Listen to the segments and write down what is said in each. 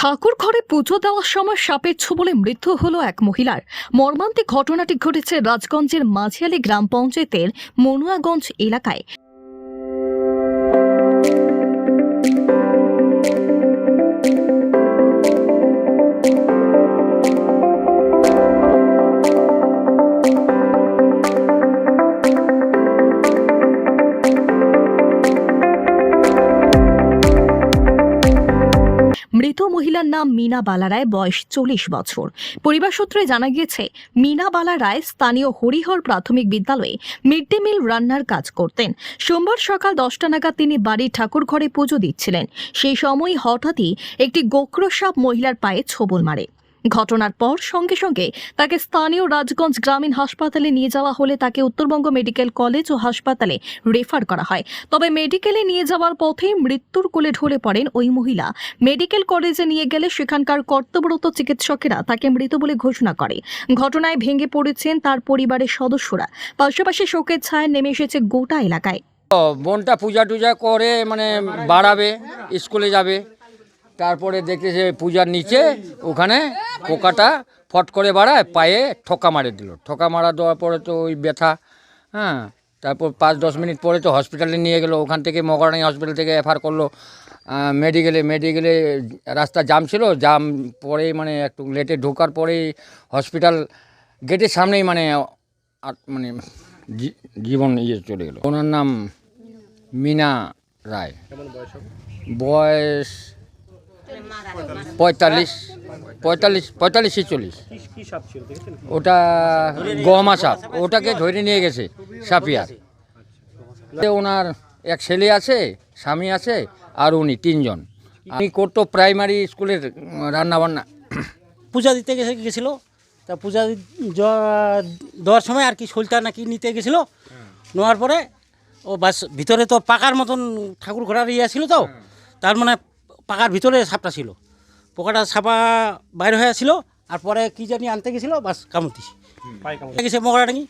ঠাকুর ঘরে পুজো দেওয়ার সময় সাপের ছোবলে মৃত্যু হল এক মহিলার। মর্মান্তিক ঘটনাটি ঘটেছে রাজগঞ্জের মাঝিয়ালি গ্রাম পঞ্চায়েতের মনুয়াগঞ্জ এলাকায়। মৃত মহিলার নাম মিনা বালা রায় বয়স চল্লিশ বছর। পরিবার সূত্রে জানা গিয়েছে, মিনা বালা রায় স্থানীয় হরিহর প্রাথমিক বিদ্যালয়ে মিড ডে মিল রান্নার কাজ করতেন। সোমবার সকাল দশটা নাগাদ তিনি বাড়ির ঠাকুর ঘরে পুজো দিচ্ছিলেন। সেই সময় হঠাৎই একটি গোক্রসাপ মহিলার পায়ে ছোবল মারে। ঘটনার পর সঙ্গে সঙ্গে তাকে স্থানীয় রাজগঞ্জ গ্রামীণ হাসপাতালে নিয়ে যাওয়া হলে তাকে উত্তরবঙ্গ মেডিকেল কলেজ ও হাসপাতালে রেফার করা হয়। তবে মেডিকেলে নিয়ে যাওয়ার পথে মৃত্যুর কোলে ঢলে পড়েন ওই মহিলা। মেডিকেল কলেজে নিয়ে গেলে সেখানকার কর্তব্যরত চিকিৎসকেরা তাকে মৃত বলে ঘোষণা করে। ঘটনায় ভেঙে পড়েছেন তার পরিবারের সদস্যরা। পাশাপাশি শোকের ছায়া নেমে এসেছে গোটা এলাকায়। বোনটা পূজা টুজা করে মানে বাড়াবে, স্কুলে যাবে। তারপরে দেখতেছে পূজার নিচে ওখানে পোকাটা ফট করে বাড়ায় পায়ে ঠোকা মারে দিল। ঠোকা মারা দেওয়ার পরে তো ওই ব্যথা হ্যাঁ তারপর পাঁচ দশ মিনিট পরে তো হসপিটালে নিয়ে গেলো। ওখান থেকে মগরানি হসপিটাল থেকে এফার করল মেডিকেলে মেডিকেলে রাস্তা জাম ছিল। জাম পরে মানে একটু লেটে ঢোকার পরেই হসপিটাল গেটের সামনেই মানে মানে জীবন ইয়ে চলে গেল। ওনার নাম মিনা রায়। বয়স পঁয়তাল্লিশ পঁয়তাল্লিশ পঁয়তাল্লিশ ছিচল্লিশ। ওটা গহমা সাপ, ওটাকে ধরে নিয়ে গেছে সাপিয়ার। ওনার এক ছেলে আছে, স্বামী আছে, আর উনি তিনজন। আমি করতো প্রাইমারি স্কুলের রান্না বান্না পূজা দিতে গেছে, গেছিল। তা পূজা দেওয়ার সময় আর কি শোলটা নাকি নিতে গেছিল। নেওয়ার পরে ও বাস ভিতরে তো পাকার মতন ঠাকুর ঘোড়ার ইয়ে ছিল তো, তার মানে পাকার ভিতরে সাপটা ছিল। পোকাটা সাপা বাইরে হয়ে ছিল আর পরে কি জানি আনতে গেছিল বাস কামড় দিছে। গেছে মগরাডাঙ্গি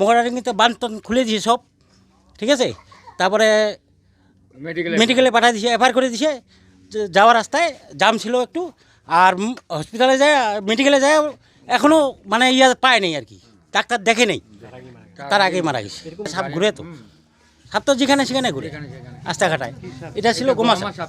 মগরাডাঙ্গিতে বান টান খুলে দিয়েছে সব ঠিক আছে? তারপরে মেডিকেল মেডিকেলে পাঠিয়ে। দিছে এফআইআর করে দিছে যাওয়ার রাস্তায় জাম ছিল একটু আর হসপিটালে যায় মেডিকেলে যায় এখনও মানে ইয়া পায় নেই আর কি। ডাক্তার দেখে নেই। তার আগেই মারা গেছে। সাপ ঘুরে তো। সাপ তো যেখানে সেখানে ঘুরে। রাস্তাঘাটায়। এটা ছিল গোমা সাপ।